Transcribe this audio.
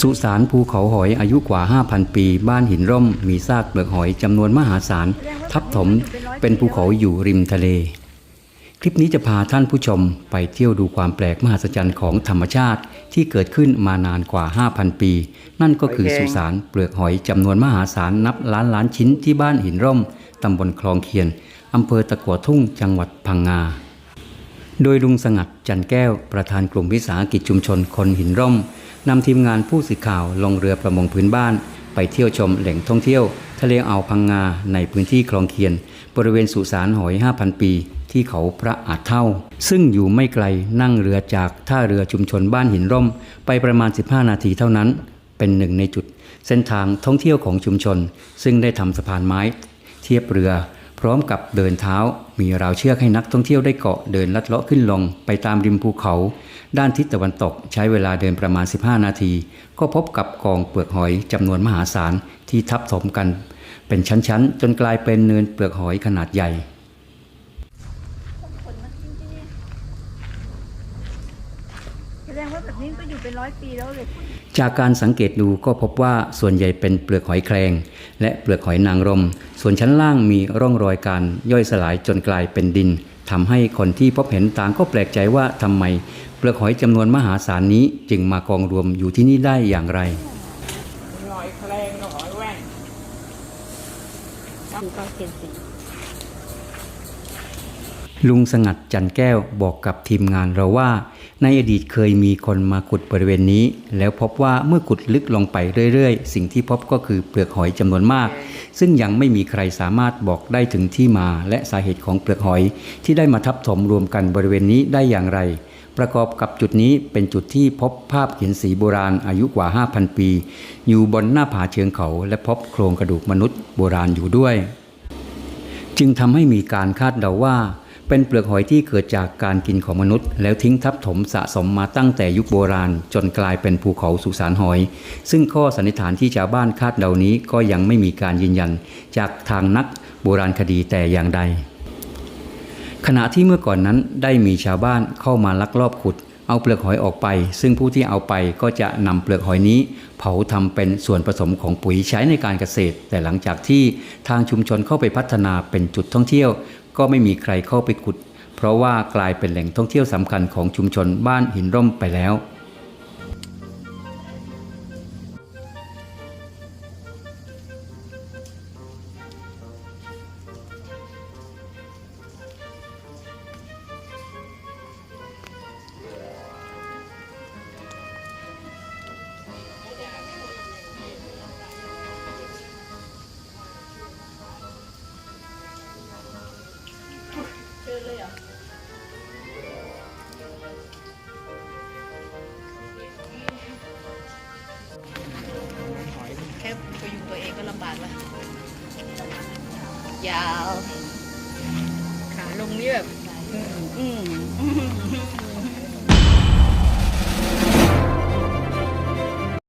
สุสานภูเขาหอยอายุกว่า 5,000 ปี บ้านหินร่ม มีซากเปลือกหอยจำนวนมหาศาล ทับถมเป็นภูเขาอยู่ริมทะเล คลิปนี้จะพาท่านผู้ชมไปเที่ยวดูความแปลกมหัศจรรย์ของธรรมชาติที่เกิดขึ้นมานานกว่า 5,000 ปี นั่นก็คือสุสานเปลือกหอยจำนวนมหาศาลนับล้านล้านชิ้นที่บ้านหินร่มตำบลคลองเคียนอำเภอตะกัวทุ่งจังหวัดพังงาโดยลุงสงัดจันแก้วประธานกลุ่มวิสาหกิจชุมชนคนหินร่ม นำทีมงานผู้สื่อข่าวลงเรือประมงพื้นบ้าน ไปเที่ยวชมแหล่งท่องเที่ยว ทะเลอ่าวพังงาในพื้นที่คลองเคียน บริเวณสุสานหอย 5,000 ปี ที่เขาพระอาจเท่า ซึ่งอยู่ไม่ไกลนั่งเรือจากท่าเรือชุมชนบ้านหินร่ม ไปประมาณ 15 นาทีเท่านั้น เป็นหนึ่งในจุด เส้นทางท่องเที่ยวของชุมชน ซึ่งได้ทำสะพานไม้ เทียบเรือ พร้อมกับเดินเท้ามีราวเชือกให้นักท่องเที่ยวได้เกาะเดินลัดเลาะขึ้นลงไปตามริมภูเขา ด้านทิศตะวันตกใช้เวลาเดินประมาณ 15 นาที ก็พบกับกองเปลือกหอยจำนวนมหาศาลที่ทับถมกัน เป็นชั้นๆ จนกลายเป็นเนินเปลือกหอยขนาดใหญ่ คนมาจริงๆเนี่ย แสดงว่าแบบนี้ก็อยู่เป็นร้อยปีแล้วเลย จากการสังเกตดูก็พบว่าส่วนใหญ่เป็นเปลือกหอยแครง และเปลือกหอยนางรม ส่วนชั้นล่างมีร่องรอยการย่อยสลายจนกลายเป็นดินทำให้คนที่พบเห็นต่างก็แปลกใจว่าทำไม เปลือกหอยจำนวนมหาศาลนี้จึงมากองรวมอยู่ที่นี่ได้อย่างไรหอยแครงกับหอยแว่นอยู่กลางเขียนสีลุงสงัดจันแก้วบอกกับทีมงานเราว่า ในอดีตเคยมีคนมาขุดบริเวณนี้ แล้วพบว่าเมื่อขุดลึกลงไปเรื่อยๆ สิ่งที่พบก็คือเปลือกหอยจำนวนมาก ซึ่งยังไม่มีใครสามารถบอกได้ถึงที่มาและสาเหตุของเปลือกหอย ที่ได้มาทับถมรวมกันบริเวณนี้ได้อย่างไร ประกอบกับจุดนี้เป็นจุดที่พบภาพหินสีโบราณอายุกว่า 5,000 ปี อยู่บนหน้าผาเชิงเขา และพบโครงกระดูกมนุษย์โบราณอยู่ด้วย จึงทำให้มีการคาดเดาว่า เป็นเปลือกหอยที่เกิดจากการกินของมนุษย์ แล้วทิ้งทับถมสะสมมาตั้งแต่ยุคโบราณ จนกลายเป็นภูเขาสุสานหอย ซึ่งข้อสันนิษฐานที่ชาวบ้านคาดเดานี้ก็ยังไม่มีการยืนยัน จากทางนักโบราณคดีแต่อย่างใด ขณะที่เมื่อก่อนนั้นได้มีชาวบ้านเข้ามาลักลอบขุด เอาเปลือกหอยออกไป ซึ่งผู้ที่เอาไปก็จะนำเปลือกหอยนี้ เผาทำเป็นส่วนผสมของปุ๋ยใช้ในการเกษตร แต่หลังจากที่ทางชุมชนเข้าไปพัฒนาเป็นจุดท่องเที่ยว ก็ไม่มีใครเข้าไปขุด เพราะว่ากลายเป็นแหล่งท่องเที่ยวสำคัญของชุมชนบ้านหินร่มไปแล้ว แค่พยุงตัวเองก็ลำบากแล้วยาว ขาลงนี่แบบ อืมอืม